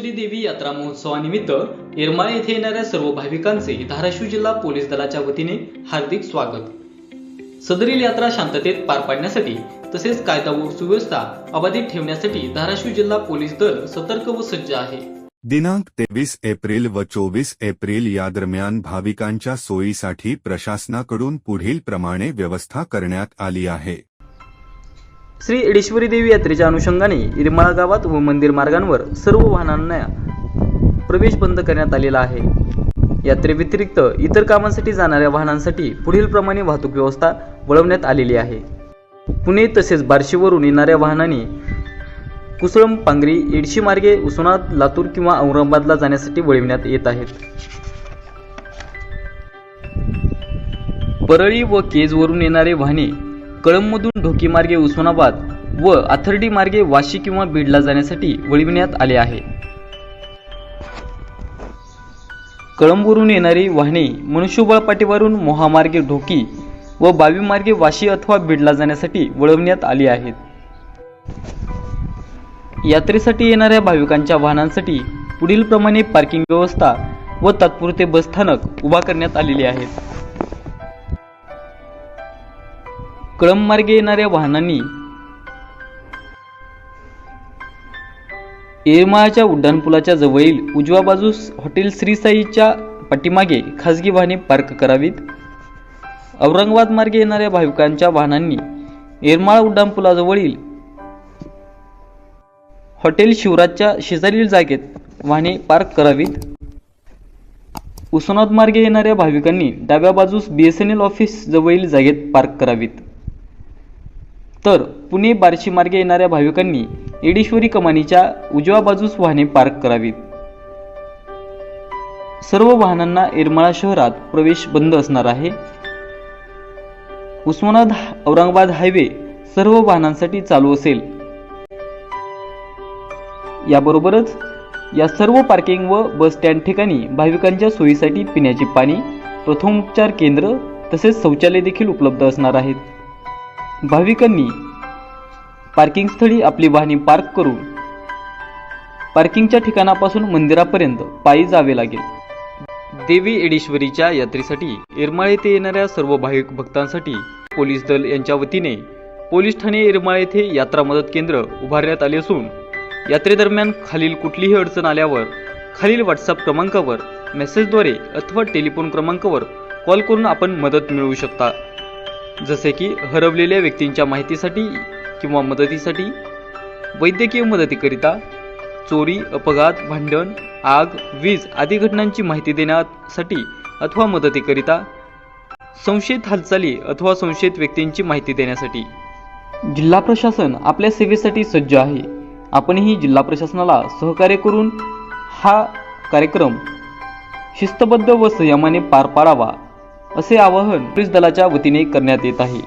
देवी यात्रा महोत्सवानिमित्त येरमाळे येथे येणाऱ्या सर्व भाविकांचे धाराशिव जिल्हा पोलीस दलाच्या वतीने हार्दिक स्वागत. सदरील यात्रा शांततेत पार पाडण्यासाठी तसेच कायदा व सुव्यवस्था अबाधित ठेवण्यासाठी धाराशिव जिल्हा पोलीस दल सतर्क व सज्ज आहे. दिनांक तेवीस एप्रिल व चोवीस एप्रिल या दरम्यान भाविकांच्या सोयीसाठी प्रशासनाकडून पुढील प्रमाणे व्यवस्था करण्यात आली आहे. श्री एडेश्वरी देवी यात्रेच्या अनुषंगाने इरमाळा गावात व मंदिर मार्गांवर सर्व वाहनांना प्रवेश बंद करण्यात आलेला आहे. यात्रेव्यतिरिक्त इतर कामांसाठी जाणाऱ्या वाहनांसाठी पुढील प्रमाणे वाहतूक व्यवस्था वळवण्यात आलेली आहे. पुणे तसेच बार्शीवरून येणाऱ्या वाहनांनी कुसळम पांगरी एडशी मार्गे उस्मानाबाद लातूर किंवा औरंगाबादला जाण्यासाठी वळविण्यात येत आहेत. परळी व केजवरून येणारे वाहने कळंबमधून ढोकीमार्गे उस्मानाबाद व आथर्डी मार्गे वाशी किंवा बीडला जाण्यासाठी वळविण्यात आले आहे. कळंबवरून येणारी वाहने मनुष्यबळ पाटीवरून मोहामार्गे ढोकी व बावी मार्गे वाशी अथवा बीडला जाण्यासाठी वळवण्यात आली आहेत. यात्रेसाठी येणाऱ्या भाविकांच्या वाहनांसाठी पुढील प्रमाणे पार्किंग व्यवस्था व तात्पुरते बसस्थानक उभा करण्यात आलेली आहेत. क्रममार्गे मार्गे येणाऱ्या वाहनांनी येरमाळ्याच्या उड्डाणपुलाच्या जवळील उजव्या बाजूस हॉटेल श्रीसाईच्या पाठीमागे खासगी वाहने पार्क करावीत. औरंगाबाद मार्गे येणाऱ्या भाविकांच्या वाहनांनी येरमाळा उड्डाणपुलाजवळील हॉटेल शिवराजच्या शेजारील जागेत वाहने पार्क करावीत. उस्मानाबाद मार्गे येणाऱ्या भाविकांनी डाव्या बाजूस B S N L office जवळील जागेत पार्क करावीत. तर पुणे बार्शी मार्गे येणाऱ्या भाविकांनी येडेश्वरी कमानीच्या उजव्या बाजूस वाहने पार्क करावीत. सर्व वाहनांना येरमाळा शहरात प्रवेश बंद असणार आहे. उस्मानाबाद औरंगाबाद हायवे सर्व वाहनांसाठी चालू असेल. याबरोबरच या सर्व पार्किंग व बस स्टँड ठिकाणी भाविकांच्या सोयीसाठी पिण्याचे पाणी प्रथमोपचार केंद्र तसेच शौचालय देखील उपलब्ध असणार आहेत. भाविकांनी पार्किंग स्थळी आपली वाहने पार्क करून पार्किंगच्या ठिकाणापासून मंदिरापर्यंत पायी जावे लागेल. देवी एडेश्वरीच्या यात्रेसाठी येरमाळ येथे येणाऱ्या सर्व भाविक भक्तांसाठी पोलीस दल यांच्या वतीने पोलीस ठाणे येरमाळ येथे यात्रा मदत केंद्र उभारण्यात आले असून यात्रेदरम्यान खालील कुठलीही अडचण आल्यावर खालील व्हॉट्सअप क्रमांकावर मेसेजद्वारे अथवा टेलिफोन क्रमांकावर कॉल करून आपण मदत मिळवू शकता. जसे की हरवलेल्या व्यक्तींच्या माहितीसाठी किंवा मदतीसाठी वैद्यकीय मदतीकरिता चोरी अपघात भांडण आग वीज आदी घटनांची माहिती देण्यासाठी अथवा मदतीकरिता संशयित हालचाली अथवा संशयित व्यक्तींची माहिती देण्यासाठी. जिल्हा प्रशासन आपल्या सेवेसाठी सज्ज आहे. आपणही जिल्हा प्रशासनाला सहकार्य करून हा कार्यक्रम शिस्तबद्ध व संयमाने पार पाडावा. असे आवाहन पोलीस दलाच्या वतीने करण्यात येत आहे.